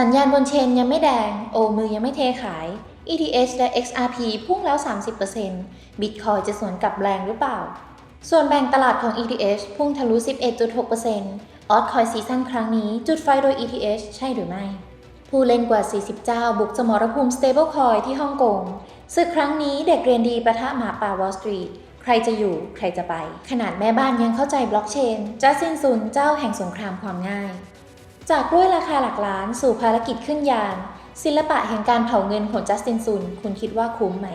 สัญญาณบนเชนยังไม่แดง โอมือยังไม่เทขาย ETH และ XRP พุ่งแล้ว 30% Bitcoin จะสวนกลับแรงหรือเปล่า ส่วนแบ่งตลาดของ ETH พุ่งทะลุ 11.6%ออ t คอยซีซั่นครั้งนี้จุดไฟโดย ETH ใช่หรือไม่ ผู้เล่นกว่า 40 เจ้า บุกสมรภูมิ Stablecoin ที่ฮ่องกงศึกครั้งนี้เด็กเรียนดีประทะหมาป่าวอลสตรีทใครจะอยู่ใครจะไป ขนาดแม่บ้านยังเข้าใจบล็อกเชนจัสซินซุนเจ้าแห่งสงครามความง่าย จากกล้วยราคาหลักล้านสู่ภารกิจขึ้นยาน ศิลปะแห่งการเผาเงินของจัสตินซุน คุณคิดว่าคุ้มไหม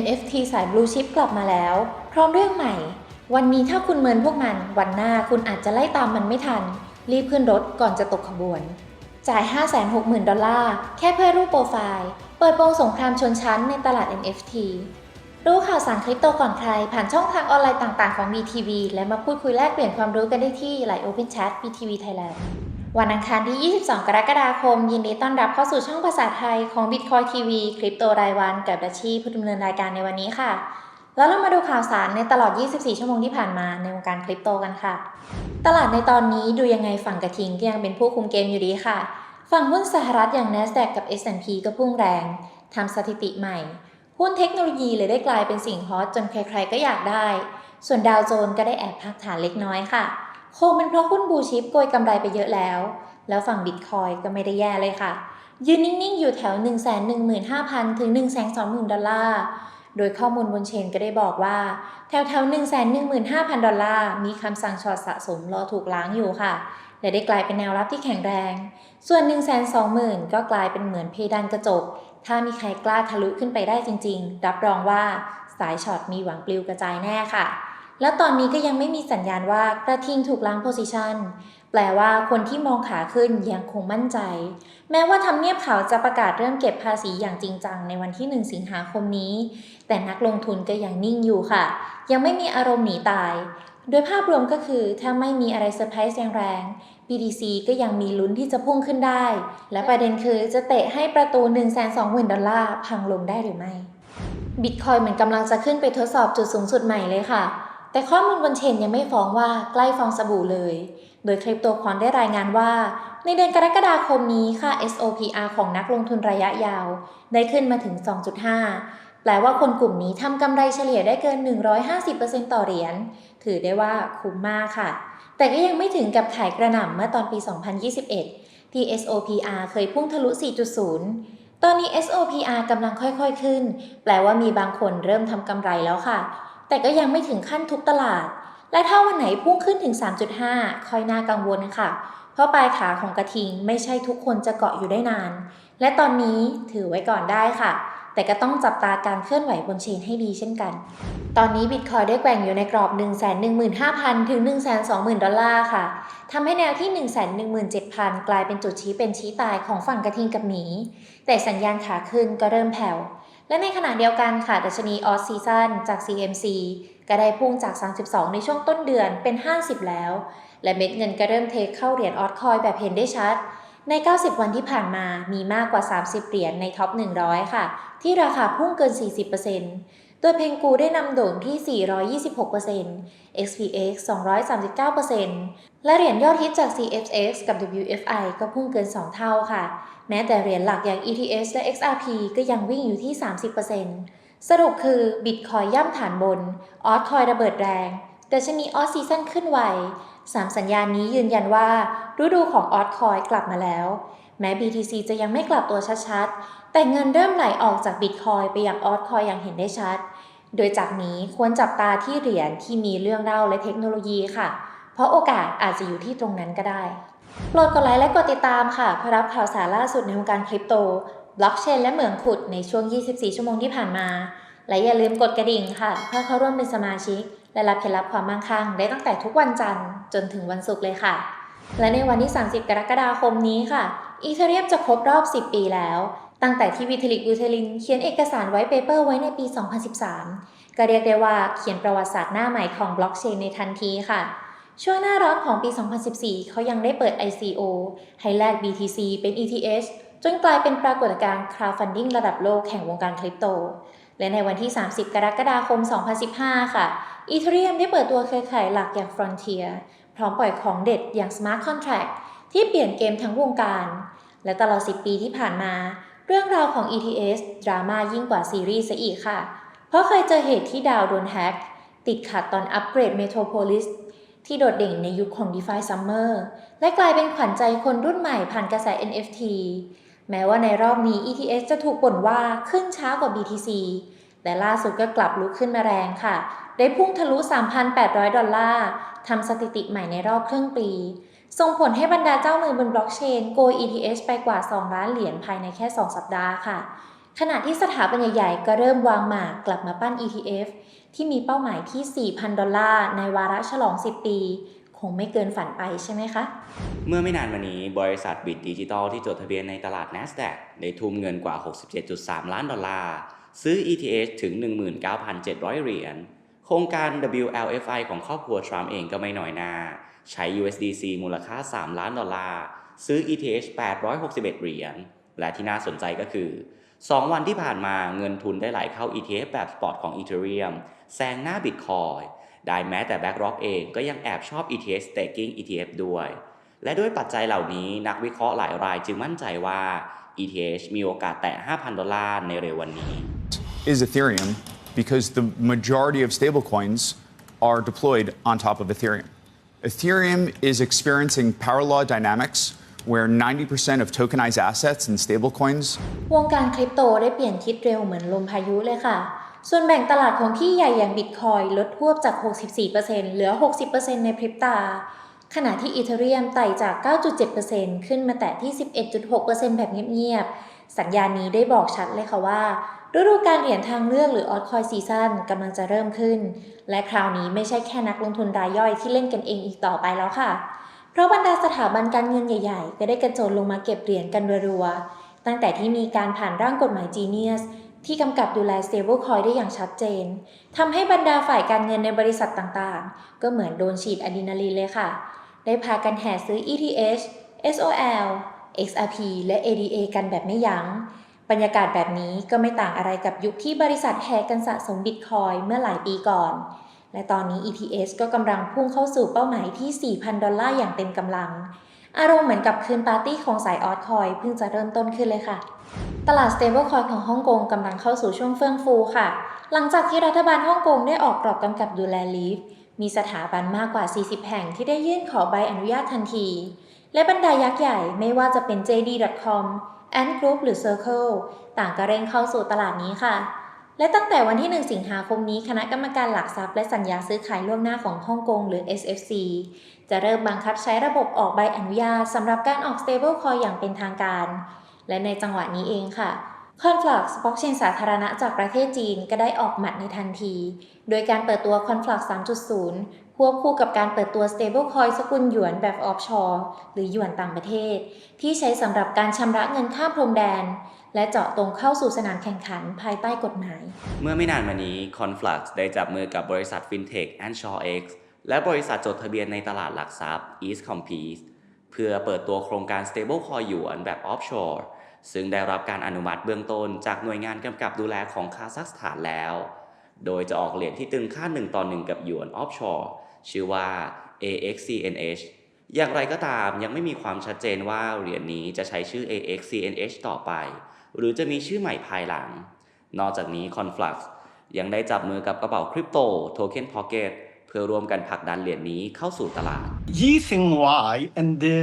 NFT สายบลูชิปกลับมาแล้ว พร้อมเรื่องใหม่ วันนี้ถ้าคุณเมินพวกมัน วันหน้าคุณอาจจะไล่ตามมันไม่ทัน รีบขึ้นรถก่อนจะตกขบวน จ่าย 560,000 ดอลลาร์ แค่เพื่อรูปโปรไฟล์ เปิดโปงสงครามชนชั้นในตลาด NFT รู้ข่าวสารคริปโตก่อนใคร ผ่านช่องทางออนไลน์ต่าง ๆ ของ BTV และมาพูดคุยแลกเปลี่ยนความรู้กันได้ที่ไลน์ Open Chat BTV Thailand วันอังคารที่ 22 กรกฎาคม ยินดีต้อนรับเข้าสู่ช่องภาษาไทยของ Bitcoin TV คริปโตรายวันกับดัชชีผู้ดำเนินรายการในวันนี้ค่ะ แล้วเรามาดูข่าวสารในตลอด 24 ชั่วโมงที่ผ่านมาในวงการคริปโตกันค่ะ ตลาดในตอนนี้ดูยังไงฝั่งกระทิงก็ยังเป็นผู้คุมเกมอยู่ดีค่ะ ฝั่งหุ้นสหรัฐอย่าง NASDAQ กับ S&P ก็พุ่งแรงทำสถิติใหม่ หุ้นเทคโนโลยีเลยได้กลายเป็นสิ่งฮอตจนใครๆก็อยากได้ ส่วนดาวโจนส์ก็ได้แอบพักฐานเล็กน้อยค่ะ คงเป็นเพราะหุ้นบูชิปโกยกำไรไปเยอะแล้ว แล้วฝั่งบิตคอยก็ไม่ได้แย่เลยค่ะ ยืนนิ่งๆอยู่แถว 115,000 ถึง 120,000 ดอลลาร์ โดยข้อมูลบนเชนก็ได้บอกว่า แถวแถว 115,000 ดอลลาร์ มีคำสั่งช็อตสะสมรอถูกล้างอยู่ค่ะและได้กลายเป็นแนวรับที่แข็งแรง ส่วน 120,000 ก็กลายเป็นเหมือนเพดานกระจก ถ้ามีใครกล้าทะลุขึ้นไปได้จริง ๆ รับรองว่าสายช็อตมีหวังปลิวกระจายแน่ค่ะ แล้วตอนนี้ก็ยังไม่มีสัญญาณว่ากระทิงถูกล้างโพซิชันแปลว่าคนที่มองขาขึ้นยังคงมั่นใจ แม้ว่าทำเนียบขาวจะประกาศเริ่มเก็บภาษีอย่างจริงจังในวันที่ 1 สิงหาคมนี้ แต่นักลงทุนก็ยังนิ่งอยู่ค่ะ ยังไม่มีอารมณ์หนีตาย โดยภาพรวมก็คือถ้าไม่มีอะไรเซอร์ไพรส์แรง BTC ก็ยังมีลุ้นที่จะพุ่งขึ้นได้ และประเด็นคือจะเตะให้ประตู 120,000ดอลลาร์พังลงได้หรือไม่บิตคอยเหมือนกำลังจะขึ้นไปทดสอบจุดสูงสุดใหม่เลยค่ะ แต่ข้อมูลบนเชนยังไม่ฟ้องว่าใกล้ฟองสบู่เลย โดยคริปโตคอนได้รายงานว่า ในเดือนกรกฎาคมนี้ค่า SOPR ของนักลงทุนระยะยาว ได้ขึ้นมาถึง 2.5 แปลว่าคนกลุ่มนี้ทำกำไรเฉลี่ยได้เกิน 150%ต่อเหรียญ ถือได้ว่าคุ้มมากค่ะ แต่ก็ยังไม่ถึงกับขายกระหน่ำเมื่อตอนปี 2021 ที่ SOPR เคยพุ่งทะลุ 4.0 ตอนนี้ SOPR กำลังค่อยๆขึ้น แปลว่ามีบางคนเริ่มทำกำไรแล้วค่ะ แต่ก็ยังไม่ถึงขั้นทุกตลาด และถ้าวันไหนพุ่งขึ้นถึง 3.5 ค่อยน่ากังวลค่ะ เพราะปลายขาของกระทิงไม่ใช่ทุกคนจะเกาะอยู่ได้นาน และตอนนี้ถือไว้ก่อนได้ค่ะ แต่ก็ต้องจับตาการเคลื่อนไหวบนเชนให้ดีเช่นกัน ตอนนี้บิตคอยได้แกว่งอยู่ในกรอบ 115,000 ถึง 120,000 ดอลลาร์ค่ะทำให้แนวที่ 117,000 กลายเป็นจุดชี้เป็นชี้ตายของฝั่งกระทิงกับหมี แต่สัญญาณขาขึ้นก็เริ่มแผ่ว และในขณะเดียวกันค่ะ ดัชนีออสซีซันจาก CMC ก็ได้พุ่งจาก 32 ในช่วงต้นเดือนเป็น 50 แล้ว และเม็ดเงินก็เริ่มเทเข้าเหรียญออสคอยแบบเห็นได้ชัด ใน 90 วันที่ผ่านมามีมากกว่า 30 เหรียญในท็อป 100 ค่ะ ที่ราคาพุ่งเกิน 40%โดยเพงกูได้นำโด่งที่ 426% XPX 239%และเหรียญยอดฮิตจาก CFX กับ WFI ก็พุ่งเกิน 2 เท่าค่ะ แม้แต่เหรียญหลักอย่าง ETH และ XRP ก็ยังวิ่งอยู่ที่ 30%สรุปคือบิตคอยย่ำฐานบน ออสคอยระเบิดแรง แต่ชนีออสซีซั่นขึ้นไว สามสัญญาณนี้ยืนยันว่า ฤดูของออสคอยกลับมาแล้ว แม้ BTC จะยังไม่กลับตัวชัดๆ แต่เงินเริ่มไหลออกจากบิตคอยไปยังออสคอยอย่างเห็นได้ชัด โดยจากนี้ควรจับตาที่เหรียญที่มีเรื่องเล่าและเทคโนโลยีค่ะ เพราะโอกาสอาจจะอยู่ที่ตรงนั้นก็ได้โปรดกดไลค์และกดติดตามค่ะเพื่อรับข่าวสารล่าสุดในวงการคริปโต บล็อกเชนและเหมืองขุดในช่วง 24 ชั่วโมงที่ผ่านมา และอย่าลืมกดกระดิ่งค่ะ เพื่อเข้าร่วมเป็นสมาชิก และรับเคล็ดลับความมั่งคั่งได้ตั้งแต่ทุกวันจันทร์จนถึงวันศุกร์เลยค่ะ และในวันที่ 30 กรกฎาคมนี้ค่ะอีเทเรียมจะครบรอบ 10 ปีแล้ว ตั้งแต่ที่วิทลิกวิทลินเขียนเอกสารไว้เปเปอร์ไว้ในปี 2013 ก็เรียกได้ว่าเขียนประวัติศาสตร์หน้าใหม่ของบล็อกเชนในทันทีค่ะช่วงหน้าร้อนของปี 2014 เขายังได้เปิด ICO ให้แลก BTC เป็น ETH จนกลายเป็นปรากฏการณ์ crowdfunding ระดับโลกแห่งวงการคริปโต และในวันที่ 30 กรกฎาคม 2015 ค่ะ อีเทเรียมได้เปิดตัวเครือข่ายหลักอย่าง Frontier พร้อมปล่อยของเด็ดอย่าง Smart Contract ที่เปลี่ยนเกมทั้งวงการ และตลอด 10 ปีที่ผ่านมา เรื่องราวของ ETS ดราม่ายิ่งกว่าซีรีส์ซะอีกค่ะ เพราะเคยเจอเหตุที่ดาวโดนแฮ็กติดขัดตอนอัปเกรด Metropolis ที่โดดเด่นในยุคของ DeFi Summer และกลายเป็นขวัญใจคนรุ่นใหม่ผ่านกระแส NFT แม้ว่าในรอบนี้ ETS จะถูกบ่นว่าขึ้นช้ากว่า BTC แต่ล่าสุดก็กลับลุกขึ้นมาแรงค่ะ ได้พุ่งทะลุ 3,800 ดอลลาร์ทำสถิติใหม่ในรอบครึ่งปี ส่งผลให้บรรดาเจ้ามือบนบล็อกเชนโก ETH ไปกว่า 2 ล้านเหรียญภายในแค่ 2 สัปดาห์ค่ะ ขณะที่สถาบันใหญ่ๆ ก็เริ่มวางหมากกลับมาปั้น ETF ที่มีเป้าหมายที่ 4,000 ดอลลาร์ในวาระฉลอง 10 ปีคงไม่เกินฝันไปใช่ไหมคะ เมื่อไม่นานมานี้บริษัทบิตดิจิตอลที่จดทะเบียนในตลาด NASDAQ ได้ทุ่มเงินกว่า 67.3 ล้านดอลลาร์ ซื้อ ETH ถึง 19,700 เหรียญ โครงการ WLFI ของครอบครัวทรัมป์เองก็ไม่น้อยหน้า ใช้ USDC มูลค่า 3 ล้านดอลลาร์ ซื้อ ETH 861 เหรียญ และที่น่าสนใจก็คือ 2 วันที่ผ่านมาเงินทุนได้ไหลเข้า ETF แบบสปอร์ตของ Ethereum แซงหน้า Bitcoin ได้แม้แต่ BlackRock เองก็ยังแอบชอบ ETH staking ETF ด้วย และด้วยปัจจัยเหล่านี้นักวิเคราะห์หลายรายจึงมั่นใจว่า ETH มีโอกาสแตะ 5,000 ดอลลาร์ในเร็ววันนี้ is Ethereum because the majority of stablecoins are deployed on top of Ethereum. Ethereum is experiencing power law dynamics where 90% of tokenized assets in stablecoins วงการคริปโตได้เปลี่ยนทิศเร็วเหมือนลมพายุเลยค่ะ ส่วนแบ่งตลาดของพี่ใหญ่อย่างบิตคอยลดหวบจาก 64%เหลือ 60%ในพริบตา ขณะที่อีเทเรียมไต่จาก 9.7%ขึ้นมาแตะที่ 11.6%แบบเงียบๆ สัญญาณนี้ได้บอกชัดเลยค่ะว่าฤดูการเหรียญทางเลือกหรือออ t คอยซีซั่นกำลังจะเริ่มขึ้น และคราวนี้ไม่ใช่แค่นักลงทุนรายย่อยที่เล่นกันเองอีกต่อไปแล้วค่ะ เพราะบรรดาสถาบันการเงินใหญ่ๆ ก็ได้กระโจนลงมาเก็บเหรียญกันรัวๆตั้งแต่ที่มีการผ่านร่างกฎหมาย Genius ที่กำกับดูแล stablecoin ได้อย่างชัดเจนทำให้บรรดาฝ่ายการเงินในบริษัทต่างๆ ก็เหมือนโดนฉีดอะดรีนาลีนเลยค่ะ ได้พากันแห่ซื้อ ETH SOL XRP และ ADA กันแบบไม่ยัง้ง บรรยากาศแบบนี้ก็ไม่ต่างอะไรกับยุคที่บริษัทแห่กันสะสมบิตคอยเมื่อหลายปีก่อน และตอนนี้ ETH ก็กำลังพุ่งเข้าสู่เป้าหมายที่ 4,000 ดอลลาร์อย่างเต็มกำลัง อารมณ์เหมือนกับคืนปาร์ตี้ของสายออทคอยเพิ่งจะเริ่มต้นขึ้นเลยค่ะ ตลาด stablecoin ของฮ่องกงกำลังเข้าสู่ช่วงเฟื่องฟูค่ะ หลังจากที่รัฐบาลฮ่องกงได้ออกกรอบกำกับดูแลลีฟมีสถาบันมากกว่า 40 แห่งที่ได้ยื่นขอใบอนุญาตทันที และบรรดายักษ์ใหญ่ไม่ว่าจะเป็น JD.com Ant Group หรือ Circle ต่างก็เร่งเข้าสู่ตลาดนี้ค่ะ และตั้งแต่วันที่ 1 สิงหาคมนี้คณะกรรมการหลักทรัพย์และสัญญาซื้อขายล่วงหน้าของฮ่องกงหรือ SFC จะเริ่มบังคับใช้ระบบออกใบอนุญาตสำหรับการออก stablecoin อย่างเป็นทางการ และในจังหวะนี้เองค่ะ Conflux บล็อกเชนสาธารณะจากประเทศจีนก็ได้ออกหมัดในทันที โดยการเปิดตัว Conflux 3.0 ควบคู่กับการเปิดตัว stablecoin สกุลหยวนแบบ offshore หรือหยวนต่างประเทศ ที่ใช้สำหรับการชำระเงินข้ามพรมแดน และเจาะตรงเข้าสู่สนามแข่งขันภายใต้กฎหมาย เมื่อไม่นานมานี้ Conflux ได้จับมือกับบริษัท FinTech a n s h o r X และบริษัทจดทะเบียนในตลาดหลักทรัพย์ East Compete เพื่อเปิดตัวโครงการ Stablecoin หยวนแบบ Offshore ซึ่งได้รับการอนุมัติเบื้องต้นจากหน่วยงานกำกับดูแลของคาซัคสถานแล้ว โดยจะออกเหรียญที่ตึงค่า1ต่อ1กับหยวน Offshore ชื่อว่า AXCNH อย่างไรก็ตามยังไม่มีความชัดเจนว่าเหรียญนี้จะใช้ชื่อ AXCNH ต่อไป หรือจะมีชื่อใหม่ภายหลัง นอกจากนี้ Conflux ยังได้จับมือกับกระเป๋าคริปโต Token Pocket เพื่อร่วมกันผลักดันเหรียญนี้เข้าสู่ตลาด using Y and the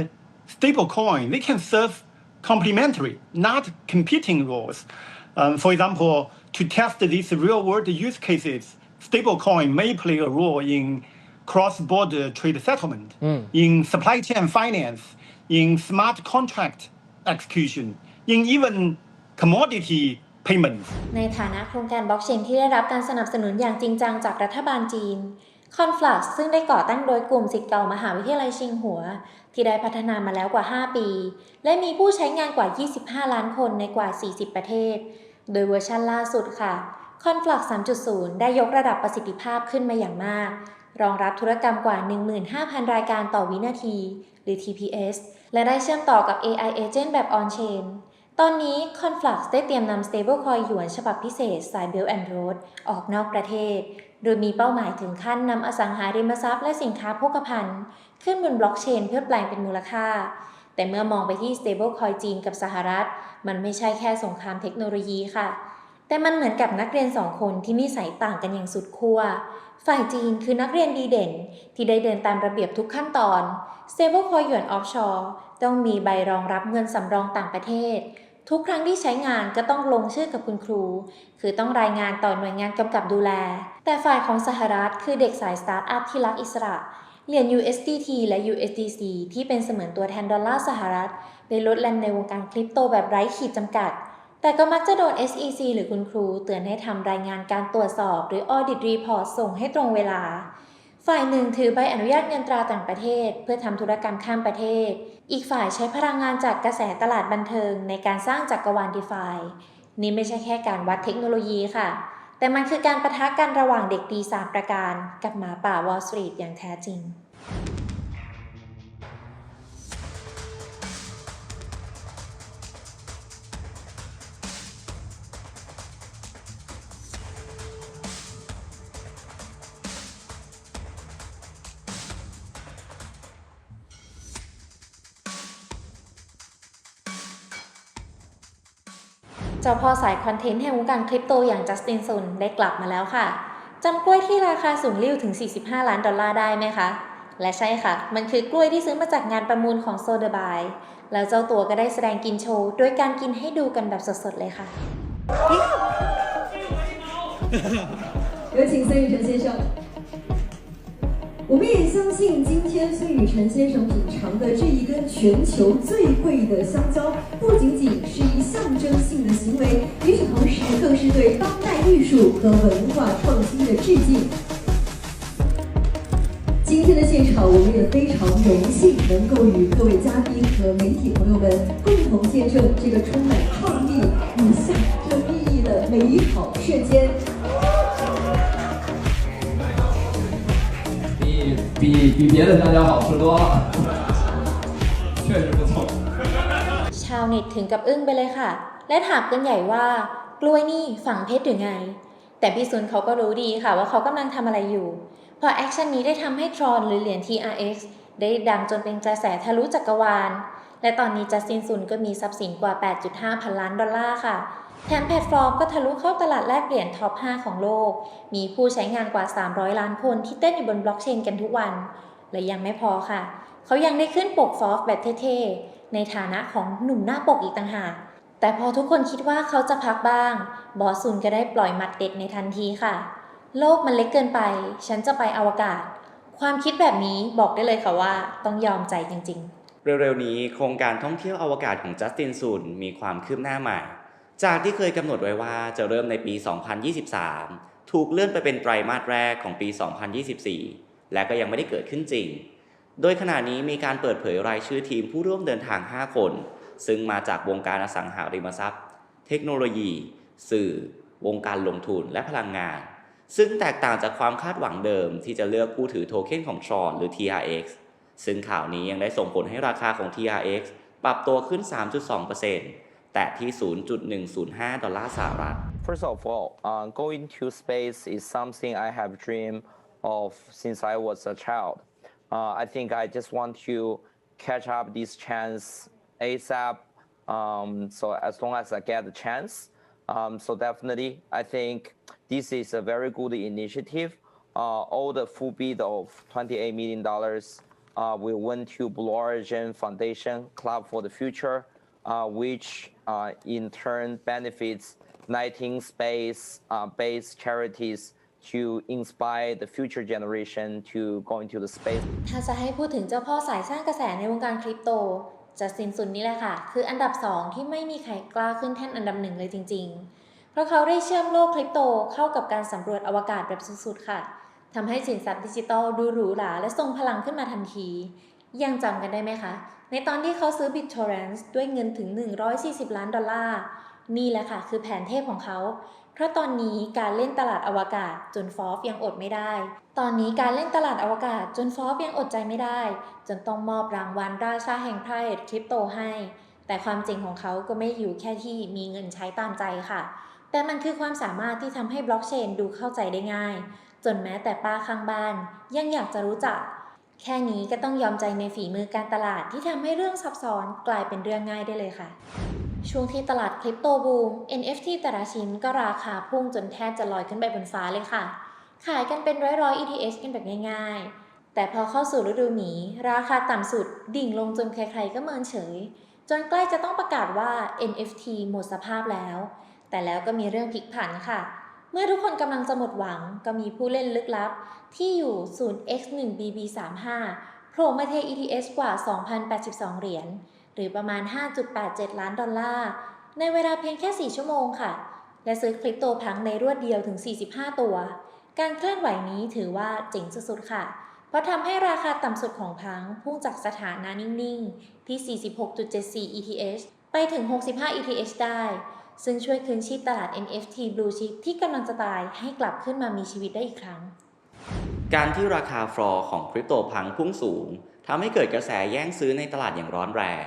stablecoin, they can serve complementary, not competing roles. Um, for example, to test these real-world use cases, stablecoin may play a role in cross-border trade settlement, in supply chain finance, in smart contract execution, in even commodity payments. ในฐานะโครงการบล็อกเชนที่ได้รับการสนับสนุนอย่างจริงจังจากรัฐบาลจีน Conflux ซึ่งได้ก่อตั้งโดยกลุ่มศิษย์เก่ามหาวิทยาลัยชิงหัว ที่ได้พัฒนามาแล้วกว่า 5 ปี และมีผู้ใช้งานกว่า 25 ล้านคนในกว่า 40 ประเทศ โดยเวอร์ชันล่าสุดค่ะ Conflux 3.0 ได้ยกระดับประสิทธิภาพขึ้นมาอย่างมาก รองรับธุรกรรมกว่า 15,000 รายการต่อวินาที หรือ TPS และได้เชื่อมต่อกับ AI Agent แบบ On-Chain ตอนนี้ Conflux ได้เตรียมนำ stablecoin หยวนฉบับพิเศษสาย Belt and Road ออกนอกประเทศ โดยมีเป้าหมายถึงขั้นนำอสังหาริมทรัพย์และสินค้าโภคภัณฑ์ ขึ้นบนบล็อกเชนเพื่อแปลงเป็นมูลค่า แต่เมื่อมองไปที่ stablecoin จีนกับสหรัฐ มันไม่ใช่แค่สงครามเทคโนโลยีค่ะ แต่มันเหมือนกับนักเรียนสองคนที่นิสัยต่างกันอย่างสุดขั้วฝ่ายจีนคือนักเรียนดีเด่น ที่ได้เดินตามระเบียบทุกขั้นตอน stablecoin หยวน offshore ต้องมีใบรองรับเงินสำรองต่างประเทศ ทุกครั้งที่ใช้งานก็ต้องลงชื่อกับคุณครู คือต้องรายงานต่อหน่วยงานกำกับดูแล แต่ฝ่ายของสหรัฐคือเด็กสายสตาร์ทอัพที่รักอิสระ เหรียญ USDT และ USDC ที่เป็นเสมือนตัวแทนดอลลาร์สหรัฐได้ลดแลนในวงการคริปโตแบบไร้ขีดจำกัด แต่ก็มักจะโดน SEC หรือคุณครู เตือนให้ทำรายงานการตรวจสอบ หรือ Audit Report ส่งให้ตรงเวลา ฝ่ายหนึ่งถือใบอนุญาตเงินตราต่างประเทศ เพื่อทำธุรกรรมข้ามประเทศ อีกฝ่ายใช้พลังงานจากกระแสตลาดบันเทิงในการสร้างจักรวาลดีฟายนี่ไม่ใช่แค่การวัดเทคโนโลยีค่ะ แต่มันคือการประทะกันระหว่างเด็กดีสามประการ กับหมาป่าวอลสตรีทอย่างแท้จริง จ้าพ่อสายคอนเทนต์แห่งวงการคริปโตอย่างจัสตินซุนได้กลับมาแล้วค่ะ จำกล้วยที่ราคาสูงริ่วถึง 45 ล้านดอลลาร์ได้ไหมคะ และใช่ค่ะ มันคือกล้วยที่ซื้อมาจากงานประมูลของโซเดบาย แล้วเจ้าตัวก็ได้แสดงกินโชว์ด้วยการกินให้ดูกันแบบสดๆเลยค่ะ 有请孙宇晨先生。 我们也相信，今天孙宇晨先生品尝的这一根全球最贵的香蕉，不仅仅是一象征性的行为，与此同时，更是对当代艺术和文化创新的致敬。今天的现场，我们也非常荣幸能够与各位嘉宾和媒体朋友们共同见证这个充满创意与象征意义的美好瞬间。比比别的香蕉好吃多了，确实不错。ชาวเน็ตถึงกับอึ้งไปเลยค่ะ และถามกันใหญ่ว่ากล้วยนี่ฝังเพชรหรือไง แต่พี่ซุนเขาก็รู้ดีค่ะว่าเขากำลังทำอะไรอยู่ พอแอคชั่นนี้ได้ทำให้ทรอนหรือเหรียญ TRX ได้ดังจนเป็นกระแสทะลุจักกรวาล และตอนนี้จัสซินซุนก็มีทรัพย์สินกว่า 8.5 พันล้านดอลลาร์ค่ะ แถมแพลตฟอร์มก็ทะลุเข้าตลาดแลกเหรียญท็อป 5 ของโลก มีผู้ใช้งานกว่า 300 ล้านคนที่เต้นอยู่บนบล็อกเชนกันทุกวัน และยังไม่พอค่ะ เขายังได้ขึ้นปกฟอฟแบบเท่ๆ ในฐานะของหนุ่มหน้าปกอีกต่างหาก แต่พอทุกคนคิดว่าเขาจะพักบ้าง บอสซุนก็ได้ปล่อยหมัดเด็ดในทันทีค่ะ โลกมันเล็กเกินไป ฉันจะไปอวกาศ ความคิดแบบนี้บอกได้เลยค่ะว่าต้องยอมใจจริงๆ เร็วๆนี้โครงการท่องเที่ยวอวกาศของจัสตินซุนมีความคืบหน้าใหม่ จากที่เคยกำหนดไว้ว่าจะเริ่มในปี 2023 ถูกเลื่อนไปเป็นไตรมาสแรกของปี 2024 และก็ยังไม่ได้เกิดขึ้นจริง โดยขณะนี้มีการเปิดเผยรายชื่อทีมผู้ร่วมเดินทาง 5 คน ซึ่งมาจากวงการอสังหาริมทรัพย์ เทคโนโลยี สื่อ วงการลงทุนและพลังงาน ซึ่งแตกต่างจากความคาดหวังเดิมที่จะเลือกผู้ถือโทเค็นของ Tron หรือ TRX ซึ่งข่าวนี้ยังได้ส่งผลให้ราคาของ TRX ปรับตัวขึ้น 3.2% แต่ที่ 0.105 ดอลลาร์สหรัฐ First of all, uh, going to space is something I have dreamed of since I was a child. Uh, I think I just want to catch up this chance ASAP. Um, so as long as I get the chance, um, so definitely I think this is a very good initiative. Uh, all the full bid of 28 million dollars uh, will went to Blue Origin Foundation Club for the Future, uh, Which uh, in turn benefits 19 space-based charities to inspire the future generation to go into the space. ถ้าจะให้พูดถึงเจ้าพ่อสายสร้างกระแสในวงการคริปโตจัสตินซุนนี่แหละค่ะ คืออันดับ 2 ที่ไม่มีใครกล้าขึ้นแท่นอันดับหนึ่งเลยจริง ๆ เพราะเขาได้เชื่อมโลกคริปโตเข้ากับการสำรวจอวกาศแบบสุดๆค่ะทำให้สินทรัพย์ดิจิตอลดูหรูหราและทรงพลังขึ้นมาทันที ยังจำกันได้ไหมคะ ในตอนที่เขาซื้อ BitTorrent ด้วยเงินถึง 140 ล้านดอลลาร์ นี่แหละค่ะคือแผนเทพของเขา เพราะตอนนี้การเล่นตลาดอวกาศจนฟอฟยังอดไม่ได้ ตอนนี้การเล่นตลาดอวกาศจนฟอฟยังอดใจไม่ได้ จนต้องมอบรางวัลราชาแห่ง Private Crypto ให้ แต่ความจริงของเขาก็ไม่อยู่แค่ที่มีเงินใช้ตามใจค่ะ แต่มันคือความสามารถที่ทำให้บล็อกเชนดูเข้าใจได้ง่าย จนแม้แต่ป้าข้างบ้านยังอยากจะรู้จัก แค่นี้ก็ต้องยอมใจในฝีมือการตลาดที่ทำให้เรื่องซับซ้อนกลายเป็นเรื่องง่ายได้เลยค่ะ ช่วงที่ตลาดคริปโตบูม NFT แต่ละชิ้นก็ราคาพุ่งจนแทบจะลอยขึ้นไปบนฟ้าเลยค่ะ ขายกันเป็นร้อยร้อยๆ ETH กันแบบง่าย ๆ แต่พอเข้าสู่ฤดูหมี ราคาต่ำสุดดิ่งลงจนใครๆก็เมินเฉย จนใกล้จะต้องประกาศว่า NFT หมดสภาพแล้ว แต่แล้วก็มีเรื่องพลิกผันค่ะ เมื่อทุกคนกำลังจะหมดหวังก็มีผู้เล่นลึกลับ ที่อยู่ 0x1bb35 โผล่มาเท ETH กว่า 2,082 เหรียญ หรือประมาณ 5.87 ล้านดอลลาร์ ในเวลาเพียงแค่ 4 ชั่วโมงค่ะ และซื้อคริปโตพังในรวดเดียวถึง 45 ตัว การเคลื่อนไหวนี้ถือว่าเจ๋งสุดๆค่ะ เพราะทำให้ราคาต่ำสุดของพังพุ่งจากสถานะนิ่งๆ ที่ 46.74 ETH ไปถึง 65 ETH ได้ ซึ่งช่วยคืนชีพตลาด NFT Blue Chip ที่กำลังจะตายให้กลับขึ้นมามีชีวิตได้อีกครั้ง การที่ราคาฟลอร์ของคริปโตพังพุ่งสูงทำให้เกิดกระแสแย่งซื้อในตลาดอย่างร้อนแรง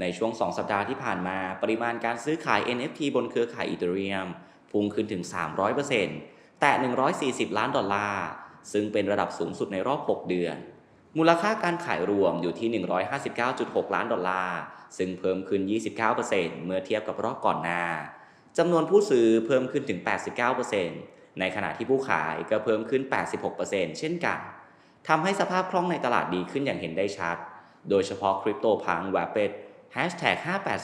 ในช่วง 2 สัปดาห์ที่ผ่านมา ปริมาณการซื้อขาย NFT บนเครือข่ายอีเธเรียมพุ่งขึ้นถึง 300%แต่ 140 ล้านดอลลาร์ ซึ่งเป็นระดับสูงสุดในรอบ 6 เดือน มูลค่าการขายรวมอยู่ที่ 159.6 ล้านดอลลาร์ ซึ่งเพิ่มขึ้น 29%เมื่อเทียบกับรอบก่อนหน้าจำนวนผู้ซื้อเพิ่มขึ้นถึง 89%ในขณะที่ผู้ขายก็เพิ่มขึ้น 86%เช่นกันทำให้สภาพคล่องในตลาดดีขึ้นอย่างเห็นได้ชัด โดยเฉพาะคริปโตพังแวปเป็ด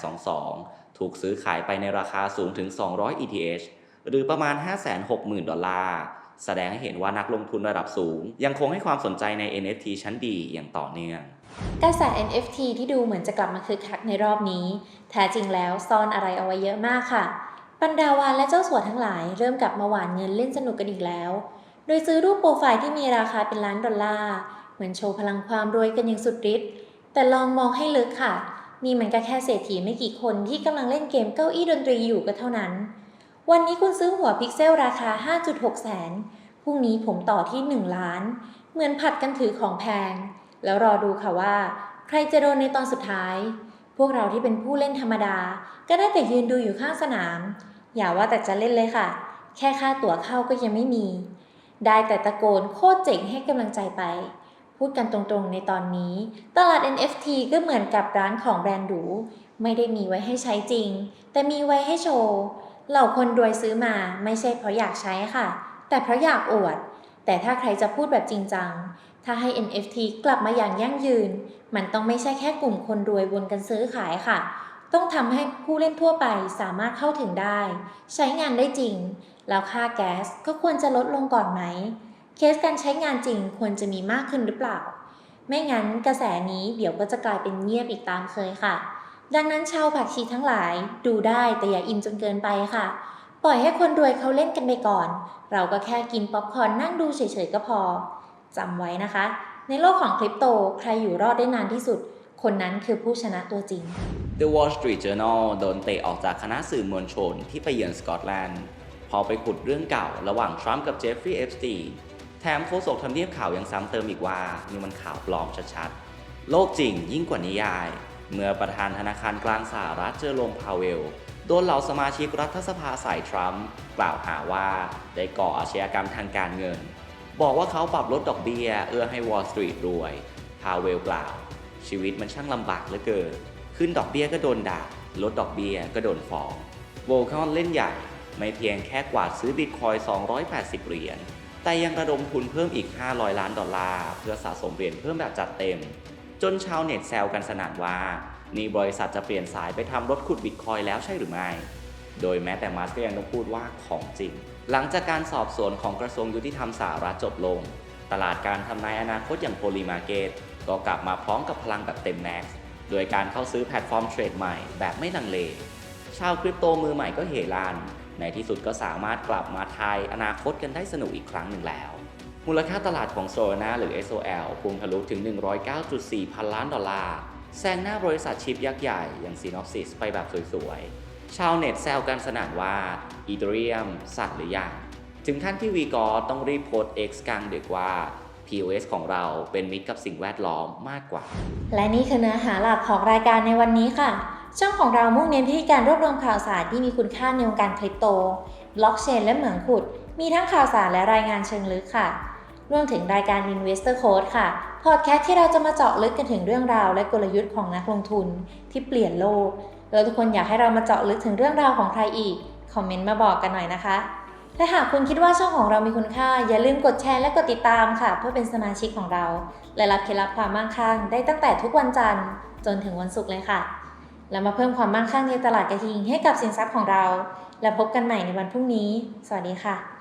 5822 ถูกซื้อขายไปในราคาสูงถึง 200 ETH หรือประมาณ 560,000 ดอลลาร์ แสดงให้เห็นว่านักลงทุนระดับสูง ยังคงให้ความสนใจใน NFT ชั้นดีอย่างต่อเนื่องกระแส NFT ที่ดูเหมือนจะกลับมาคึกคักในรอบนี้ แท้จริงแล้วซ่อนอะไรเอาไว้เยอะมากค่ะ บรรดาวานและเจ้าสัวทั้งหลายเริ่มกลับมาหวานเงินเล่นสนุกกันอีกแล้ว โดยซื้อรูปโปรไฟล์ที่มีราคาเป็นล้านดอลลาร์ เหมือนโชว์พลังความรวยกันอย่างสุดฤทธิ์ แต่ลองมองให้ลึกค่ะ นี่มันก็แค่เศรษฐีไม่กี่คนที่กำลังเล่นเกมเก้าอี้ดนตรีอยู่ก็เท่านั้น วันนี้คุณซื้อหัวพิกเซลราคา 5.6 แสน พรุ่งนี้ผมต่อที่ 1 ล้าน เหมือนผัดกันถือของแพง แล้วรอดูค่ะว่า ใครจะโดนในตอนสุดท้าย พวกเราที่เป็นผู้เล่นธรรมดา ก็ได้แต่ยืนดูอยู่ข้างสนาม อย่าว่าแต่จะเล่นเลยค่ะ แค่ค่าตั๋วเข้าก็ยังไม่มี ได้แต่ตะโกนโคตรเจ๋งให้กำลังใจไป พูดกันตรงๆในตอนนี้ ตลาด NFT ก็เหมือนกับร้านของแบรนด์หรู ไม่ได้มีไว้ให้ใช้จริง แต่มีไว้ให้โชว์ เหล่าคนรวยซื้อมาไม่ใช่เพราะอยากใช้ค่ะ แต่เพราะอยากอวด แต่ถ้าใครจะพูดแบบจริงจัง ถ้าให้ NFT กลับมาอย่างยั่งยืน มันต้องไม่ใช่แค่กลุ่มคนรวยวนกันซื้อขายค่ะ ต้องทำให้ผู้เล่นทั่วไปสามารถเข้าถึงได้ ใช้งานได้จริง แล้วค่าแก๊สก็ควรจะลดลงก่อนไหม เคสการใช้งานจริงควรจะมีมากขึ้นหรือเปล่า ไม่งั้นกระแสนี้เดี๋ยวก็จะกลายเป็นเงียบอีกตามเคยค่ะ ดังนั้นชาวผักชีทั้งหลายดูได้แต่อย่าอินจนเกินไปค่ะ ปล่อยให้คนรวยเขาเล่นกันไปก่อน เราก็แค่กินป๊อปคอร์นนั่งดูเฉยๆก็พอจำไว้นะคะ ในโลกของคริปโตใครอยู่รอดได้นานที่สุด คนนั้นคือผู้ชนะตัวจริง The Wall Street Journal โดนเตะออกจากคณะสื่อมวลชนที่ไปเยือนสกอตแลนด์พอไปขุดเรื่องเก่าระหว่างทรัมป์กับเจฟฟรีย์เอฟสตีแถมโฆษกทำเนียบข่าวยังซ้ำเติมอีกว่านี่มันข่าวปลอมชัดๆ โลกจริงยิ่งกว่านิยาย เมื่อประธานธนาคารกลางสหรัฐเจอโรมพาเวล โดนเหล่าสมาชิกรัฐสภาสายทรัมป์กล่าวหาว่าได้ก่ออาชญากรรมทางการเงิน บอกว่าเขาปรับลดดอกเบี้ย เอื้อให้วอลสตรีทรวย พาเวลกล่าว ชีวิตมันช่างลำบากเหลือเกิน ขึ้นดอกเบี้ยก็โดนด่า ลดดอกเบี้ยก็โดนฟ้องโวลคอนเล่นใหญ่ ไม่เพียงแค่กวาดซื้อบิตคอย 280 เหรียญแต่ยังระดมทุนเพิ่มอีก 500 ล้านดอลลาร์ เพื่อสะสมเหรียญเพิ่มแบบจัดเต็ม จนชาวเน็ตแซวกันสนั่นว่า นี่บริษัทจะเปลี่ยนสายไปทำรถขุดบิตคอยแล้วใช่หรือไม่ โดยแม้แต่มาสก็ยังต้องพูดว่าของจริง หลังจากการสอบสวนของกระทรวงยุติธรรมสหรัฐจบลง ตลาดการทำนายอนาคตอย่างโพลีมาเก็ตก็กลับมาพร้อมกับพลังแบบเต็มแม็กซ์โดยการเข้าซื้อแพลตฟอร์มเทรดใหม่แบบไม่ลังเล ชาวคริปโตมือใหม่ก็เฮลันในที่สุดก็สามารถกลับมาทายอนาคตกันได้สนุกอีกครั้งหนึ่งแล้ว มูลค่าตลาดของโซลาร่าหรือ SOL พุ่งทะลุถึง 109.4 พันล้านดอลลาร์ แซงหน้าบริษัทชิปยักษ์ใหญ่อย่าง Synopsys ไปแบบสวยๆ ชาวเน็ตแซวกันสนั่นว่าอีเทเรียมสั่นหรือยัง ถึงขั้นที่วีกอต้องรีบโพสต์ X กลางดึกว่า POS ของเราเป็นมิตรกับสิ่งแวดล้อมมากกว่า และนี่คือเนื้อหาหลักของรายการในวันนี้ค่ะ ช่องของเรามุ่งเน้นที่การรวบรวมข่าวสารที่มีคุณค่าในวงการคริปโต บล็อกเชนและเหมืองขุด มีทั้งข่าวสารและรายงานเชิงลึกค่ะ รวมถึงรายการ Investor Code ค่ะ พอดแคสต์ที่เราจะมาเจาะลึกกันถึงเรื่องราวและกลยุทธ์ของนักลงทุนที่เปลี่ยนโลก แล้วทุกคนอยากให้เรามาเจาะลึกถึงเรื่องราวของใครอีก คอมเมนต์มาบอกกันหน่อยนะคะ และหากคุณคิดว่าช่องของเรามีคุณค่า อย่าลืมกดแชร์และกดติดตามค่ะ เพื่อเป็นสมาชิกของเรา และรับเคล็ดลับความมั่งคั่งได้ตั้งแต่ทุกวันจันทร์จนถึงวันศุกร์เลยค่ะ แล้วมาเพิ่มความมั่งคั่งในตลาดกระทิงให้กับสินทรัพย์ของเรา แล้วพบกันใหม่ในวันพรุ่งนี้ สวัสดีค่ะ